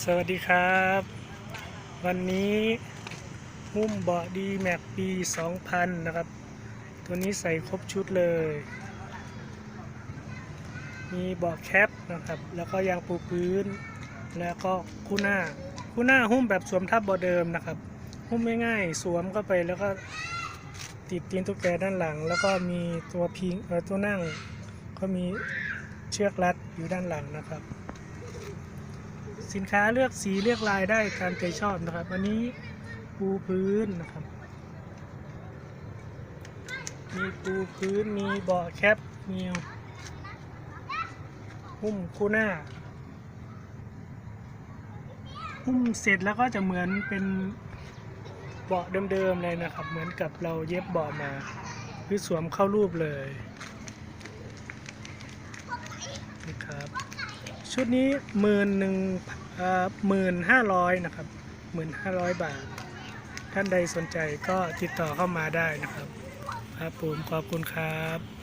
สวัสดีครับ วันนี้หุ้มเบาะดีแม็กปี 2000 นะครับ ตัวนี้ใส่ครบชุดเลย มีเบาะแคปนะครับ แล้วก็ยางปูพื้น แล้วก็คู่หน้า คู่หน้าหุ้มแบบสวมทับเบาะเดิมนะครับ หุ้มง่ายๆสวมเข้าไปแล้วก็ติดตีนตุ๊กแกด้านหลัง แล้วก็มีตัวพิงเออตัวนั่ง ก็มีเชือกรัดอยู่ด้านหลังนะครับ สินค้าเลือกสีเลือกลายได้ตามใจชอบนะครับ อันนี้ปูพื้นนะครับ มีปูพื้นมีเบาะแคปมีหุ้มคู่หน้า หุ้มเสร็จแล้วก็จะเหมือนเป็นเบาะเดิมๆเลยนะครับ เหมือนกับเราเย็บเบาะมา คือสวมเข้ารูปเลยนะครับ ชุดนี้หมื่นหนึ่งหมื่นห้าร้อยนะครับหมื่นห้าร้อยบาท ท่านใดสนใจก็ติดต่อเข้ามาได้นะครับ ครับผมขอบคุณครับ